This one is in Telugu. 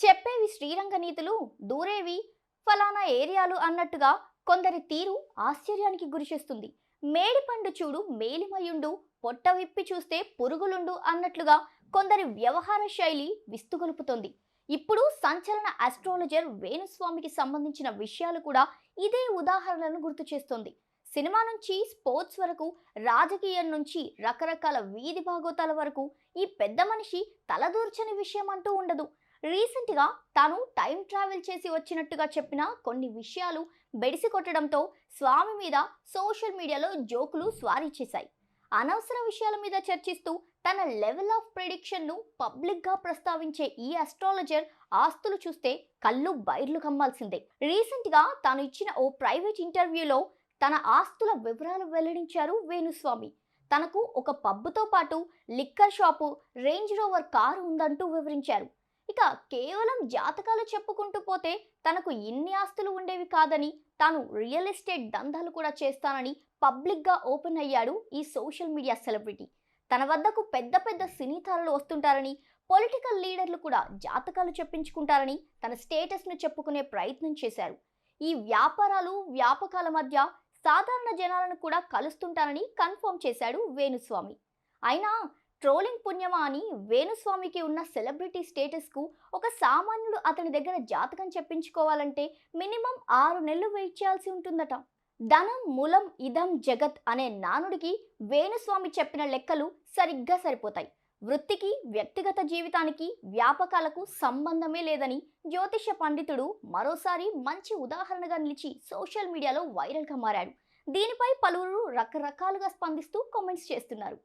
చెప్పేవి శ్రీరంగ నీతులు దూరేవి ఫలానా ఏరియాలు అన్నట్టుగా కొందరి తీరు ఆశ్చర్యానికి గురిచేస్తుంది మేడిపండు చూడు మేలిమయుండు పొట్ట విప్పి చూస్తే పురుగులుండు అన్నట్లుగా కొందరి వ్యవహార శైలి విస్తుగొలుపుతోంది. ఇప్పుడు సంచలన ఆస్ట్రాలజర్ వేణుస్వామికి సంబంధించిన విషయాలు కూడా ఇదే ఉదాహరణలను గుర్తు చేస్తోంది. సినిమా నుంచి స్పోర్ట్స్ వరకు రాజకీయం నుంచి రకరకాల వీధి భాగోతాల వరకు ఈ పెద్ద మనిషి తలదూర్చని విషయం అంటూ ఉండదు. రీసెంట్గా తాను టైం ట్రావెల్ చేసి వచ్చినట్టుగా చెప్పిన కొన్ని విషయాలు బెడిసి కొట్టడంతో స్వామి మీద సోషల్ మీడియాలో జోకులు స్వారీ చేశాయి. అనవసర విషయాల మీద చర్చిస్తూ తన లెవెల్ ఆఫ్ ప్రిడిక్షన్ను పబ్లిక్గా ప్రస్తావించే ఈ అస్ట్రాలజర్ ఆస్తులు చూస్తే కళ్ళు బైర్లు కమ్మాల్సిందే. రీసెంట్గా తాను ఇచ్చిన ఓ ప్రైవేట్ ఇంటర్వ్యూలో తన ఆస్తుల వివరాలు వెల్లడించారు వేణుస్వామి. తనకు ఒక పబ్బుతో పాటు liquor shop Range Rover car ఉందంటూ వివరించారు. ఇక కేవలం జాతకాలు చెప్పుకుంటూ పోతే తనకు ఇన్ని ఆస్తులు ఉండేవి కాదని తాను రియల్ ఎస్టేట్ దందాలు కూడా చేస్తానని పబ్లిక్గా ఓపెన్ అయ్యాడు ఈ సోషల్ మీడియా సెలబ్రిటీ. తన వద్దకు పెద్ద పెద్ద సినీ తారలు వస్తుంటారని పొలిటికల్ లీడర్లు కూడా జాతకాలు చెప్పించుకుంటారని తన స్టేటస్ను చెప్పుకునే ప్రయత్నం చేశారు. ఈ వ్యాపారాలు వ్యాపకాల మధ్య సాధారణ జనాలను కూడా కలుస్తుంటారని కన్ఫర్మ్ చేశాడు వేణుస్వామి. అయినా ట్రోలింగ్ పుణ్యమా అని వేణుస్వామికి ఉన్న సెలబ్రిటీ స్టేటస్కు ఒక సామాన్యుడు అతని దగ్గర జాతకం చెప్పించుకోవాలంటే మినిమం ఆరు నెలలు వెయిట్ చేయాల్సి ఉంటుందట. ధనం మూలం ఇదం జగత్ అనే నానుడికి వేణుస్వామి చెప్పిన లెక్కలు సరిగ్గా సరిపోతాయి. వృత్తికి వ్యక్తిగత జీవితానికి వ్యాపకాలకు సంబంధమే లేదని జ్యోతిష పండితుడు మరోసారి మంచి ఉదాహరణగా నిలిచి సోషల్ మీడియాలో వైరల్గా మారాడు. దీనిపై పలువురు రకరకాలుగా స్పందిస్తూ కామెంట్స్ చేస్తున్నారు.